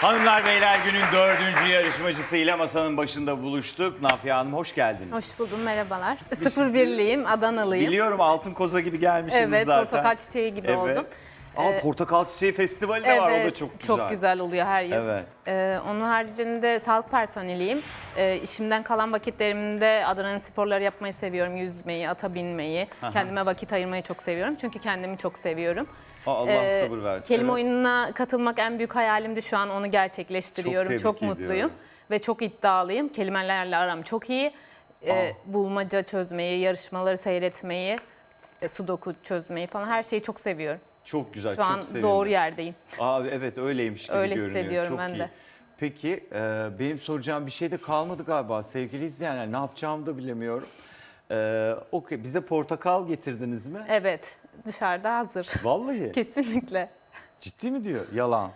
Hanımlar beyler günün dördüncü yarışmacısıyla masanın başında buluştuk. Nafiye Hanım hoş geldiniz. Hoş buldum, merhabalar. Biz Sıfır sizi- birliyim, Adanalıyım. Biliyorum altın koza gibi gelmişsiniz Evet, zaten. portakal çiçeği gibi Evet. oldum. Aa, Ee, portakal çiçeği festivali de var o da çok güzel. Çok güzel oluyor her yıl. Evet. Ee, onun haricinde sağlık personeliyim. Ee, işimden kalan vakitlerimde Adana'nın sporları yapmayı seviyorum. Yüzmeyi, ata binmeyi. Kendime vakit ayırmayı çok seviyorum. Çünkü kendimi çok seviyorum. Aa, Allah Ee, sabır versin. Kelime Evet. oyununa katılmak en büyük hayalimdi. Şu an onu gerçekleştiriyorum. Çok Çok, tebrik mutluyum. ediyorum. Ve çok iddialıyım. Kelimelerle aram çok iyi. Ee, bulmaca çözmeyi, yarışmaları seyretmeyi, e, sudoku çözmeyi falan her şeyi çok seviyorum. Çok güzel, Şu çok an sevindim. doğru yerdeyim. Aa, evet öyleymiş gibi Öyle görünüyor. hissediyorum çok ben iyi. de. Peki e, benim soracağım bir şey de kalmadı galiba sevgili izleyenler. Ne yapacağımı da bilemiyorum. E, okey bize portakal getirdiniz mi? Evet, dışarıda hazır. Vallahi. Kesinlikle. Ciddi mi diyor? Yalan.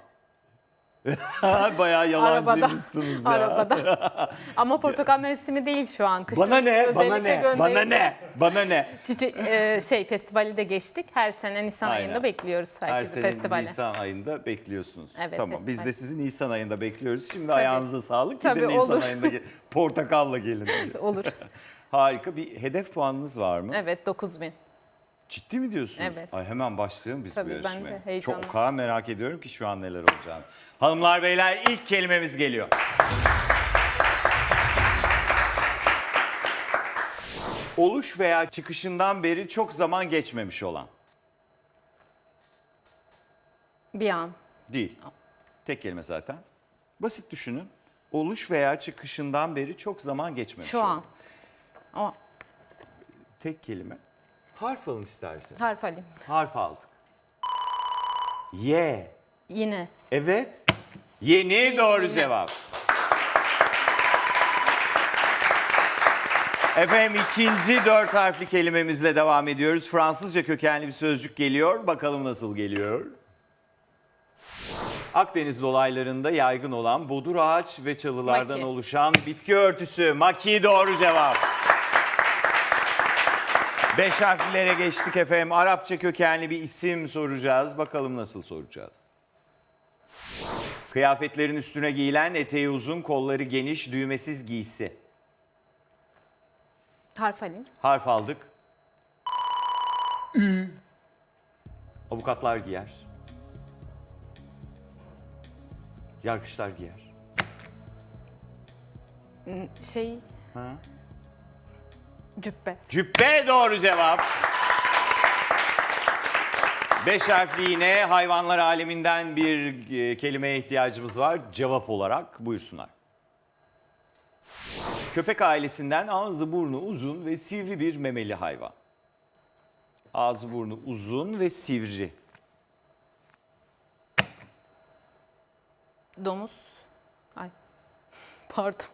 Bayağı Arabada. yalancıymışsınız ya. Arabada. Ama portakal mevsimi değil şu an. Kışın Bana ne? Bana özellikle ne? Bana ne? Bana ne? Çiçek, e, şey festivali de geçtik. Her sene Nisan Aynen. ayında bekliyoruz Her herkesi sene festivale. Nisan ayında bekliyorsunuz. Evet, tamam. Biz festival. de sizi Nisan ayında bekliyoruz. Şimdi ayağınıza sağlık. Tabii, Nisan olur. ayında ge- portakalla gelin. Olur. Harika. Bir hedef puanınız var mı? Evet 9000. Ciddi mi diyorsunuz? Evet. Ay hemen başlayalım biz Tabii, bu ben de heyecanlı. Çok o kadar merak ediyorum ki şu an neler olacağını. Hanımlar beyler ilk kelimemiz geliyor. Oluş veya çıkışından beri çok zaman geçmemiş olan. Bir an. Değil. Tek kelime zaten. Basit düşünün. Oluş veya çıkışından beri çok zaman geçmemiş Şu olan. an. O Tek kelime. Harf alın istersen. harf alayım. Harf aldık. Y. Yine. Evet. Yeni doğru yeni. cevap. Efendim ikinci dört harfli kelimemizle devam ediyoruz. Fransızca kökenli bir sözcük geliyor. Bakalım nasıl geliyor? Akdeniz dolaylarında yaygın olan bodur ağaç ve çalılardan Maki. oluşan bitki örtüsü. Maki doğru cevap. Beş harflilere geçtik efendim. Arapça kökenli bir isim soracağız. Bakalım nasıl soracağız? Kıyafetlerin üstüne giyilen eteği uzun, kolları geniş, düğmesiz giysi. Harf alayım. Harf aldık. Ü. Avukatlar giyer. Yargıçlar giyer. Şey. Ha? Cübbe. Cübbe doğru cevap. Beş harfli yine hayvanlar aleminden bir e, kelimeye ihtiyacımız var. Cevap olarak buyursunlar. Köpek ailesinden ağzı burnu uzun ve sivri bir memeli hayvan. Ağzı burnu uzun ve sivri. Domuz. Ay. Pardon.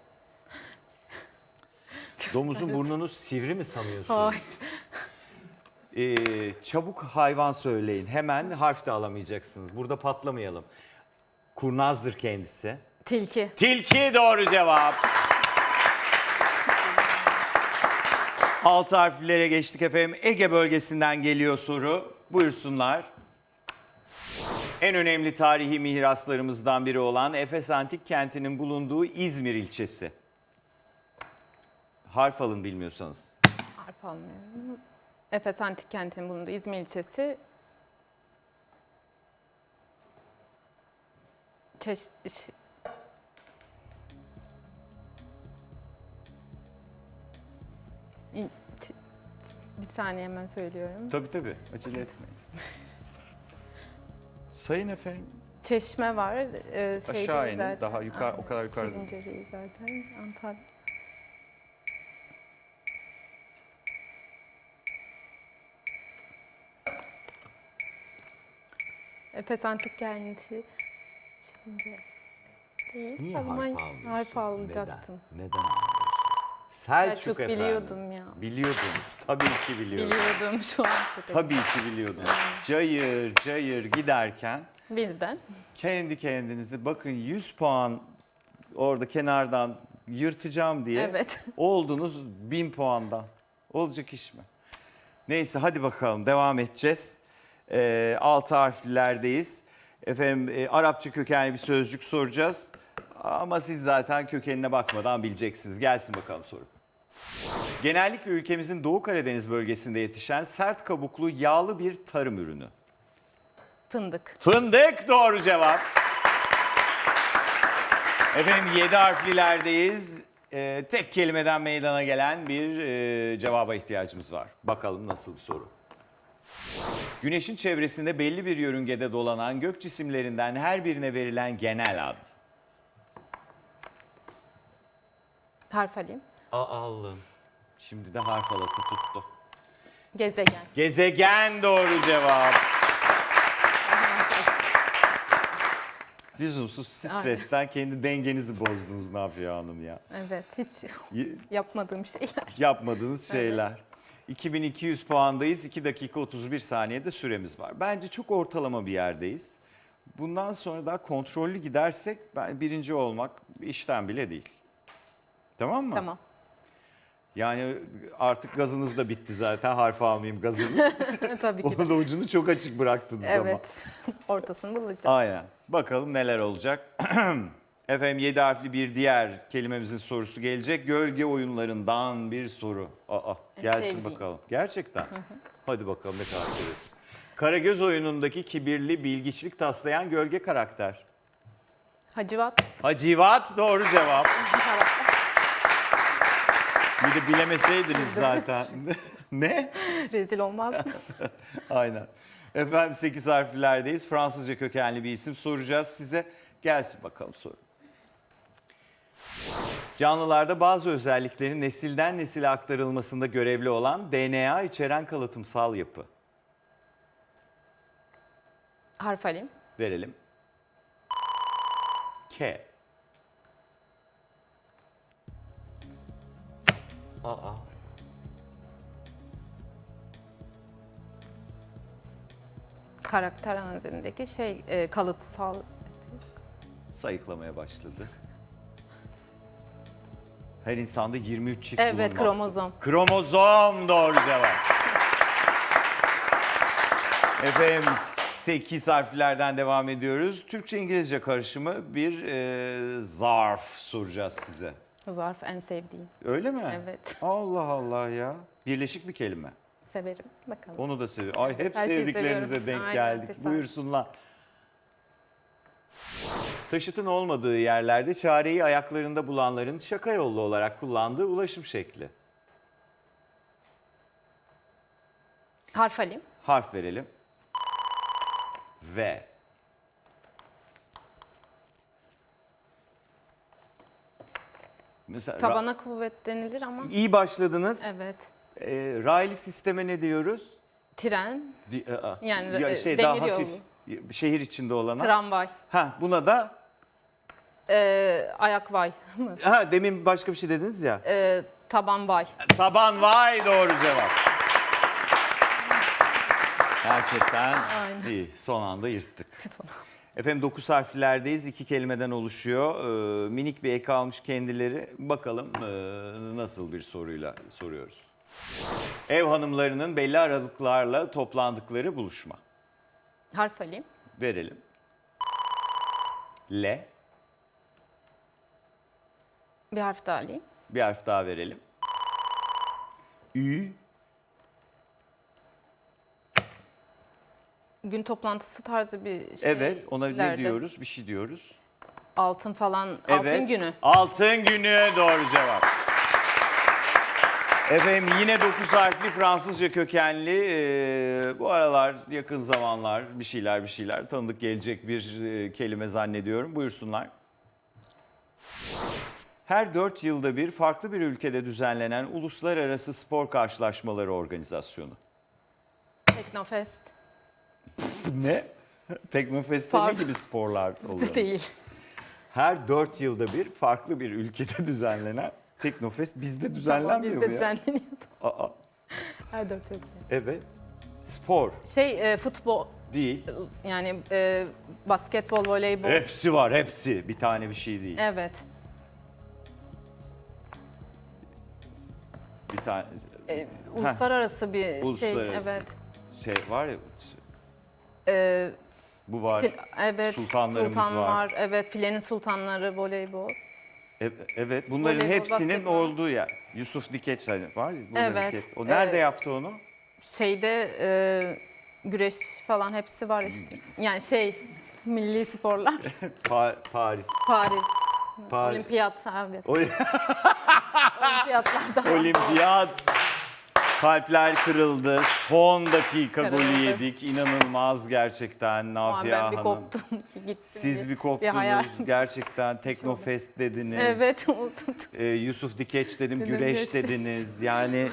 Domuzun burnunu sivri mi sanıyorsunuz? Hayır. Ee, çabuk hayvan söyleyin. Hemen harf de alamayacaksınız. Burada patlamayalım. Kurnazdır kendisi. Tilki. Tilki doğru cevap. Altı harflere geçtik efendim. Ege bölgesinden geliyor soru. Buyursunlar. En önemli tarihi miraslarımızdan biri olan Efes Antik Kenti'nin bulunduğu İzmir ilçesi. Harf alın bilmiyorsanız. Harf almıyorum. Efes Antik Kenti'nin bulunduğu İzmir ilçesi. Çeş... Bir saniye hemen söylüyorum. Tabii tabii. Acele etmeyin. Sayın efendim. Çeşme var. E, şey Aşağı değil inin. zaten. Daha yukarı- o kadar yukarıda. Şirince değil zaten. Antalya. Efes Antik Kenti. Şirince değil. Niye harf almıyorsun? Harf alacaktım. Neden? Neden almıyorsun? Selçuk, Selçuk efendim. biliyordum ya. Biliyordunuz. Tabii ki biliyordunuz. Biliyordum şu an. Tabii ki biliyordunuz. Cayır cayır giderken Birden. kendi kendinizi bakın 100 puan orada kenardan yırtacağım diye Evet. oldunuz 1000 puandan. Olacak iş mi? Neyse hadi bakalım devam edeceğiz. Ee, altı harflilerdeyiz. Efendim e, Arapça kökenli bir sözcük soracağız. Ama siz zaten kökenine bakmadan bileceksiniz. Gelsin bakalım soru. Genellikle ülkemizin Doğu Karadeniz bölgesinde yetişen sert kabuklu yağlı bir tarım ürünü. Fındık. Fındık doğru cevap. Efendim 7 harflilerdeyiz. Ee, tek kelimeden meydana gelen bir e, cevaba ihtiyacımız var. Bakalım nasıl bir soru. Güneşin çevresinde belli bir yörüngede dolanan gök cisimlerinden her birine verilen genel ad. Harf alayım. Aa Allah'ım. Şimdi de harf alası tuttu. Gezegen. Gezegen doğru cevap. Lüzumsuz stresten kendi dengenizi bozdunuz Nafiye Hanım ya. Evet. Hiç yapmadığım şeyler. Yapmadığınız şeyler. 2200 puandayız. 2 dakika 31 saniyede süremiz var. Bence çok ortalama bir yerdeyiz. Bundan sonra daha kontrollü gidersek ben birinci olmak işten bile değil. Tamam mı? Tamam. Yani artık gazınız da bitti zaten. Harf almayayım gazını. Tabii ki. Onun ucunu çok açık bıraktınız ama. Evet. Ortasını bulacağım. Aynen. Bakalım neler olacak. Efendim 7 harfli bir diğer kelimemizin sorusu gelecek. Gölge oyunlarından bir soru. Aa, gelsin sevdiğim. bakalım. Gerçekten. Hadi bakalım ne kadar seviyorsun. Karagöz oyunundaki kibirli, bilgiçlik taslayan gölge karakter. Hacivat. Hacivat doğru cevap. Bir de bilemeseydiniz zaten. ne? Rezil olmaz. Aynen. Efendim 8 harflerdeyiz. Fransızca kökenli bir isim soracağız size. Gelsin bakalım soru. Canlılarda bazı özelliklerin nesilden nesile aktarılmasında görevli olan DNA içeren kalıtımsal yapı. Harf alayım. Verelim. K. Aa. Karakter analizindeki şey e, kalıtsal Sayıklamaya başladı. Her insanda 23 çift Evet, bulunmakta. kromozom. Kromozom doğru cevap. Efendim 8 harflerden devam ediyoruz. Türkçe-İngilizce karışımı bir e, zarf soracağız size. zarf en sevdiğim. Öyle mi? Evet. Allah Allah ya. Birleşik bir kelime. Severim. Bakalım. Onu da seviyorum. Ay hep Her şeyi sevdiklerinize seviyorum. denk Aynen, geldik. tesadüf. Buyursunlar. Taşıtın olmadığı yerlerde çareyi ayaklarında bulanların şaka yollu olarak kullandığı ulaşım şekli. Harf alayım. Harf verelim. V. Mesela ra- Tabana kuvvet denilir ama iyi başladınız. evet. Ee, raylı sisteme ne diyoruz? Tren, Di- aa, Yani, ya e, şey demir yolu. şehir içinde olana. tramvay, Ha buna da e, ayak vay, ha demin başka bir şey dediniz ya. e, taban vay. Taban vay doğru cevap. Gerçekten Aynen. iyi. Son anda yırttık. Efendim 9 harflerdeyiz. iki kelimeden oluşuyor. Ee, minik bir ek almış kendileri. Bakalım ee, nasıl bir soruyla soruyoruz. Ev hanımlarının belli aralıklarla toplandıkları buluşma. Harf alayım. Verelim. L. Bir harf daha alayım. Bir harf daha verelim. Ü. Gün toplantısı tarzı bir şey. Evet ona ne diyoruz? Bir şey diyoruz. Altın falan, Evet. altın günü. Altın günü doğru cevap. Efendim yine 9 harfli Fransızca kökenli e, bu aralar yakın zamanlar bir şeyler bir şeyler tanıdık gelecek bir e, kelime zannediyorum. Buyursunlar. Her 4 yılda bir farklı bir ülkede düzenlenen uluslararası spor karşılaşmaları organizasyonu. Teknofest. Ne? Teknofest'te ne Pardon. gibi sporlar oluyor? Değil. Her 4 yılda bir farklı bir ülkede düzenlenen Teknofest bizde düzenlenmiyor Bizde mu ya? düzenleniyordu. Aa, Her dört yıl. evet. Spor Şey e, futbol değil. yani e, basketbol, voleybol. Hepsi var hepsi. Bir tane bir şey değil. Evet. Bir tane E, uluslararası bir Uluslararası. şey. Evet. şey var ya E, Bu var. Evet, Sultanlarımız sultan var. Evet, filenin sultanları, voleybol. E- Evet bunların Voleybol, hepsinin basketbol. olduğu yer. Yusuf Dikeç hani var ya. Evet, O nerede evet. yaptı onu? Şeyde e, güreş falan hepsi var işte. Yani şey, milli sporlar. Pa- Paris. Paris, Paris. olimpiyat, evet. Olimpiyatlarda. Olimpiyat. Kalpler kırıldı. Son dakika golü Kırıldı. yedik. İnanılmaz gerçekten Ama Nafia ben bir Hanım. koptum. Gittim Siz bir Bir hayal. koptunuz. Gerçekten Teknofest dediniz. Evet, oldum. Ee, Yusuf Dikeç dedim, Dedim, güreş dediniz. Yani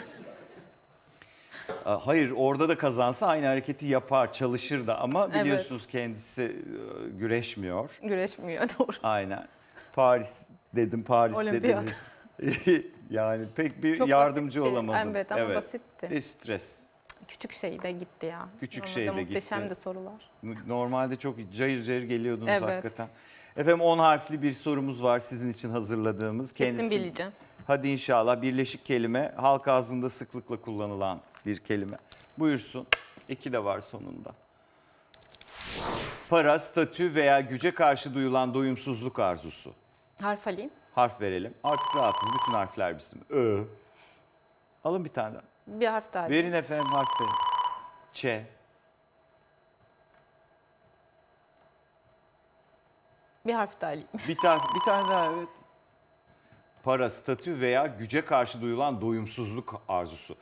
hayır orada da kazansa aynı hareketi yapar, çalışır da ama Evet. biliyorsunuz kendisi e, güreşmiyor. Güreşmiyor, doğru. Aynen. Paris dedim, Paris Olimpiyat. dediniz. Yani pek bir Çok yardımcı basitti. olamadım. Evet ama basitti. E, stres. Küçük şey de gitti ya. Küçük şey de muhteşem gitti. de sorular. Normalde çok cayır cayır geliyordunuz Evet. hakikaten. Efendim 10 harfli bir sorumuz var sizin için hazırladığımız. Kesin bileceğim. Hadi inşallah birleşik kelime halk ağzında sıklıkla kullanılan bir kelime. Buyursun. İki de var sonunda. Para, statü veya güce karşı duyulan doyumsuzluk arzusu. Harf alayım. Harf verelim. Artık rahatız. Bütün harfler bizim. Ö. Alın bir tane daha. Bir harf daha. Verin efendim harf verin. Ç. Bir harf daha alayım. Bir tane, bir tane daha evet. Para, statü veya güce karşı duyulan doyumsuzluk arzusu.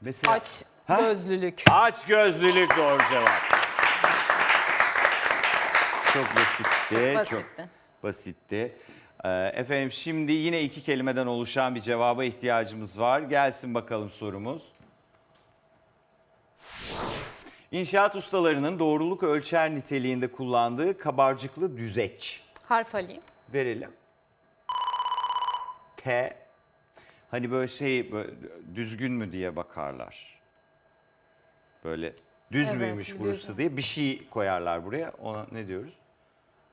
Mesela Aç Ha? gözlülük. Aç gözlülük doğru cevap. Çok basitti. Çok Basitti. basitti. Ee, efendim şimdi yine iki kelimeden oluşan bir cevaba ihtiyacımız var. Gelsin bakalım sorumuz. İnşaat ustalarının doğruluk ölçer niteliğinde kullandığı kabarcıklı düzeç. Harf alayım. Verelim. T. Hani böyle şey böyle düzgün mü diye bakarlar. Böyle düz Evet, müymüş burası diye bir şey koyarlar buraya. Ona ne diyoruz?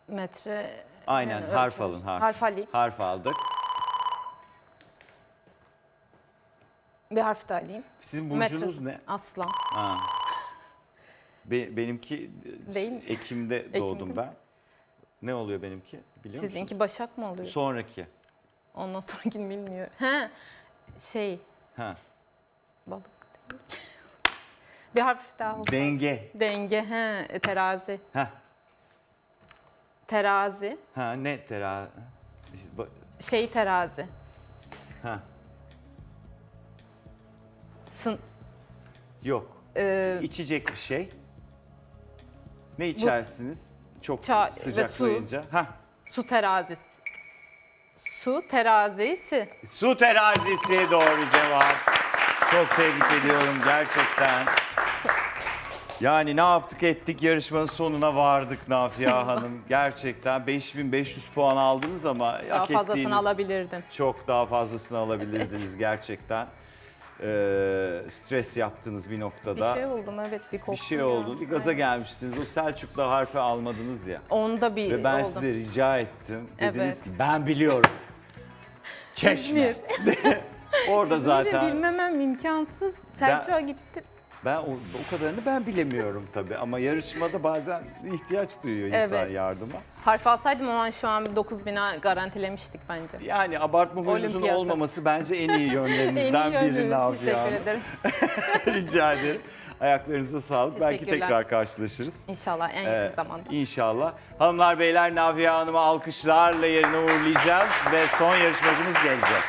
Metre. Aynen yani harf alın harf. Harf alayım. Harf aldık. Bir harf daha alayım. Sizin burcunuz Metre. ne? Aslan. Ha. Be- benimki Değil mi? Ekim'de doğdum ben. Ne oluyor benimki? Biliyor musunuz? Sizinki Başak mı oluyor? Sonraki. Ondan sonrakini bilmiyorum. He. Şey. Ha. Balık. değil. bir harf daha olsun. Denge. Denge. He. Terazi. Ha. Terazi. Ha ne tera? Ba- Şey terazi. Ha. Sın, Yok. e, İçecek bir şey. Ne içersiniz? Çok Ça- ve sıcaklayınca. Ha. su terazisi. Su terazisi. Su terazisi doğru cevap. Çok tebrik ediyorum gerçekten. Yani ne yaptık ettik yarışmanın sonuna vardık Nafia Hanım. Gerçekten 5500 puan aldınız ama Daha hak fazlasını ettiğiniz alabilirdim. çok daha fazlasını alabilirdiniz gerçekten. Ee, stres yaptınız bir Bir noktada. şey oldum evet bir koptum. Bir şey ya. oldu. Bir gaza gelmiştiniz. O Selçuk'la harfi almadınız ya. Onda bir Ve ben oldum. size rica ettim. Dediniz Evet. ki ben biliyorum. Çeşme. İzmir. Orada Zaten... zaten. bilmemem imkansız. Selçuk'a gitti. Ben o, o kadarını ben bilemiyorum tabii ama yarışmada bazen ihtiyaç duyuyor insan Evet. yardıma. Harf alsaydım o an şu an 9000'e garantilemiştik bence. Yani abartma huyunuzun olmaması bence en iyi En yönlerinizden iyi biri yönlü. Nafia Teşekkür Hanım. ederim. Rica ederim. Ayaklarınıza sağlık. Belki Teşekkürler. tekrar karşılaşırız. İnşallah en Ee, yakın zamanda. İnşallah. Hanımlar beyler Nafia Hanım'ı alkışlarla yerine uğurlayacağız ve son yarışmacımız gelecek.